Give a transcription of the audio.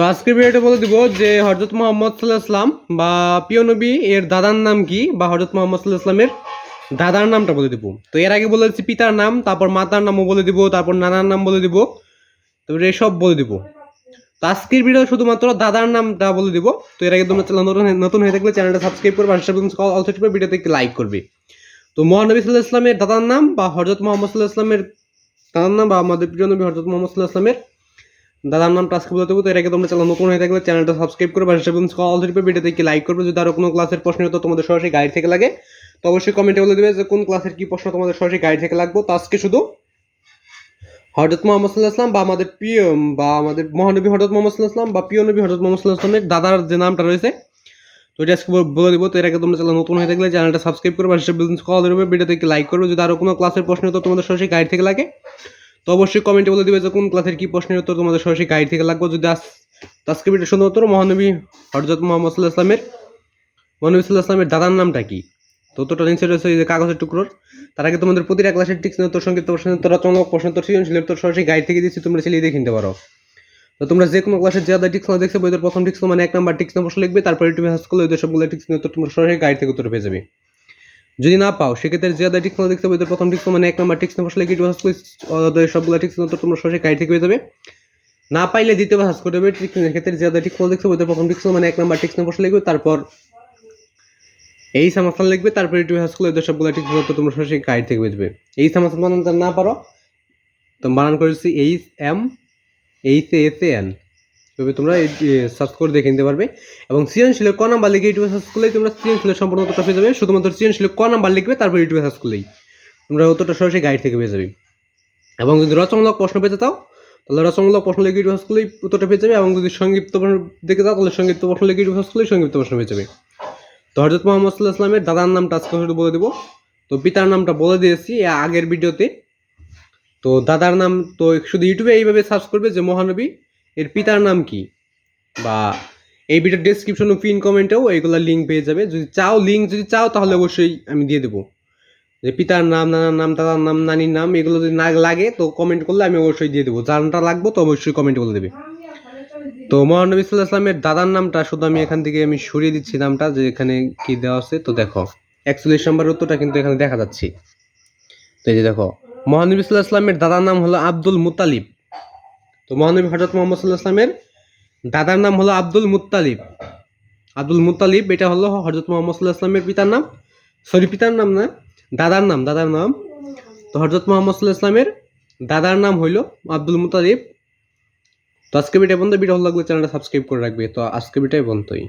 তো আজকের ভিডিওটা বলে দিব যে হজরত মোহাম্মদ সাল্লাহ ইসলাম বা প্রিয় নবী, এর দাদার নাম কি? বা হজরত মোহাম্মদ সাল্লাহ ইসলামের দাদার নামটা বলে দিব। তো এর আগে বলে দিচ্ছি পিতার নাম, তারপর মাতার নামও বলে দিব, তারপর নানার নাম বলে দিব। তারপরে এসব বলে দিব। তো আজকের ভিডিও শুধুমাত্র দাদার নামটা বলে দিব। তো এর আগে তোমরা চ্যানেল নতুন নতুন হয়ে থাকলে চ্যানেলটা সাবস্ক্রাইব করবে অলসো টিপে ভিডিওতে একটি লাইক করবে। তো মহানবী সাল্লাহ ইসলামের দাদার নাম বা হজরত মোহাম্মদ সাল্লাহ ইসলামের দাদার নাম বা আমাদের প্রিয় নবী হজরত মোহাম্মদ সাল্লাহ ইসলামের দাদার নামটা আজকে বলে দেবো তো এর তোমরা চ্যানেল নতুন হয়ে থাকলে চ্যানেলটা সাবস্ক্রাইব করবে আর সেভেন অল টিপে ভিডিওতে একটি লাইক করবে। যদি আরও কোনো ক্লাসের প্রশ্ন হতো তোমাদের সরাসরি গাইড থেকে লাগে। তো অবশ্যই কমেন্টে বলে দেবে যে কোন ক্লাসের কি প্রশ্ন তোমাদের সরাসরি গাইড থেকে লাগবে। তো আজকে শুধু হজরত মোহাম্মদ সাল্লাহ ইসলাম বা আমাদের প্রিয়, বা আমাদের মহানবী হজরত মোহাম্মদ সাল্লাহ ইসলাম বা প্রিয় নবী হজরত মোহাম্মদ সাল্লাহ ইসলামের দাদার যে নামটা রয়েছে, তো এটা আজকে বলে দেবো। তো এর তোমরা চ্যানেল নতুন হয়ে থাকলে চ্যানেলটা সাবস্ক্রাইব করবে আর সেসব কল দেবে লাইক করবে। যদি আরও কোনো ক্লাসের প্রশ্ন হতো তোমাদের সরাসরি গাইড থেকে লাগে। তো অবশ্যই কমেন্টে বলে দিবে যে কোন ক্লাসের কি প্রশ্নের উত্তর তোমাদের সরাসরি গাইড থেকে লাগবে। যদি আজ আজকে ভিডিও শুধুমাত্র মহানবী হজরত মোহাম্মদ সাল্লাহ মহানবী সাল্লাহ দাদার নামটা কি? তো উত্তরটা নিচে রয়েছে, এই যে কাগজের টুকরোর। তার আগে তোমাদের প্রতিটা ক্লাসের টিক্স উত্তর, সংক্ষিপ্ত প্রশ্ন উত্তর রচনামূলক প্রশ্ন উত্তর, সৃজনশীল উত্তর সরাসরি গাইড থেকে দিচ্ছি, তোমরা চালিয়ে দেখে নিতে পারো। তো তোমরা যে কোনো ক্লাসের যা টিক্স না দেখছ বইদের প্রথম টিক্স মানে এক নাম্বার টিক্স প্রশ্ন লিখবে, তারপরে ইউটিউবে হাস করলে ওদের সবগুলো টিক্স তোমরা সরাসরি গাইড থেকে উত্তর পেয়ে যাবে। যদি না পাও, সেক্ষেত্রে যে আদায় টিক্স দেখতে বইদের প্রথম টিক্স মানে এক নাম্বার টিক্স হাস করলে সবগুলো টিক্স তোমরা সরাসরি গাইড থেকে যাবে। না পাইলে দ্বিতীয় হাস করে দেবে টিক্স ক্ষেত্রে যে আদায় টিক্স দেখছ বইদের প্রথম টিক্স মানে এক নাম্বার টিক্স প্রশ্ন লিখবে তারপর এই সামাসাল লিখবে, তারপর ইউটিউব হাস করলে সবগুলো টিক্স তোমরা সরাসরি গাইড থেকে যাবে। এই সামাসাল বানাতে না পারো, তো বানান করেছি H M H S A N তবে তোমরা সার্চ করে দেখে নিতে পারবে। এবং সৃজনশীলের ক নাম্বার লিখে ইউটিউবে সার্চ করলেই তোমরা সৃজনশীলের সম্পূর্ণ উত্তরটা পেয়ে যাবে। শুধুমাত্র সৃজনশীলের ক নাম্বার লিখবে, তারপর ইউটিউবে সার্চ করলেই তোমরা উত্তরটা সরাসরি গাইড থেকে পেয়ে যাবে। এবং যদি রচনামূলক প্রশ্ন পেতে চাও, তাহলে রচনামূলক প্রশ্ন লিখে ইউটিউবে সার্চ করলেই উত্তরটা পেয়ে যাবে। এবং যদি সংক্ষিপ্ত প্রশ্ন দেখে যাও, তাহলে সংক্ষিপ্ত প্রশ্ন লিখে ইউটিউবে সার্চ করলেই সংক্ষিপ্ত প্রশ্ন পেয়ে যাবে। তো হজরত মোহাম্মদ সাল্লাহ ইসলামের দাদার নামটা আজকে শুধু বলে দেবো। তো পিতার নামটা বলে দিয়েছি আগের ভিডিওতে। তো দাদার নাম তো শুধু ইউটিউবে এইভাবে সার্চ করবে যে মহানবী এর পিতার নাম কি? বা এই ভিডিওর ডেসক্রিপশন ও পিন কমেন্টেও এইগুলো লিঙ্ক পেয়ে যাবে। যদি চাও লিঙ্ক যদি চাও, তাহলে অবশ্যই আমি দিয়ে দেবো। যে পিতার নাম, নানার নাম দাদার নাম, নানির নাম, এগুলো যদি না লাগে, তো কমেন্ট করলে আমি অবশ্যই দিয়ে দেবো। যারটা লাগবে, তো অবশ্যই কমেন্ট করে দেবে। তো মহানবী সাল্লাহ আসলামের দাদার নামটা শুধু আমি এখান থেকে আমি সরিয়ে দিচ্ছি নামটা, যে এখানে কি দেওয়া আছে, তো দেখো। একচল্লিশ নম্বর উত্তরটা কিন্তু এখানে দেখা যাচ্ছে। তো এই যে দেখো মহানবী সাল্লাহ আসলামের দাদার নাম হলো আব্দুল মুতালিব। তো মহানবী হজরত মোহাম্মদ সাল্লাহ দাদার নাম হলো আব্দুল মুতালিব আব্দুল মুতালিব এটা হলো হজরত মোহাম্মদ সাল্লাহ পিতার নাম। সরি পিতার নাম না, দাদার নাম দাদার নাম। তো হজরত মোহাম্মদ সাল্লাহ দাদার নাম হইল আব্দুল মুতালিব তো আজকে ভিডিও বন্ধ ভিডিও ভালো লাগলে চ্যানেলটা সাবস্ক্রাইব করে রাখবে। তো আজকে ভিডিও বন্ধই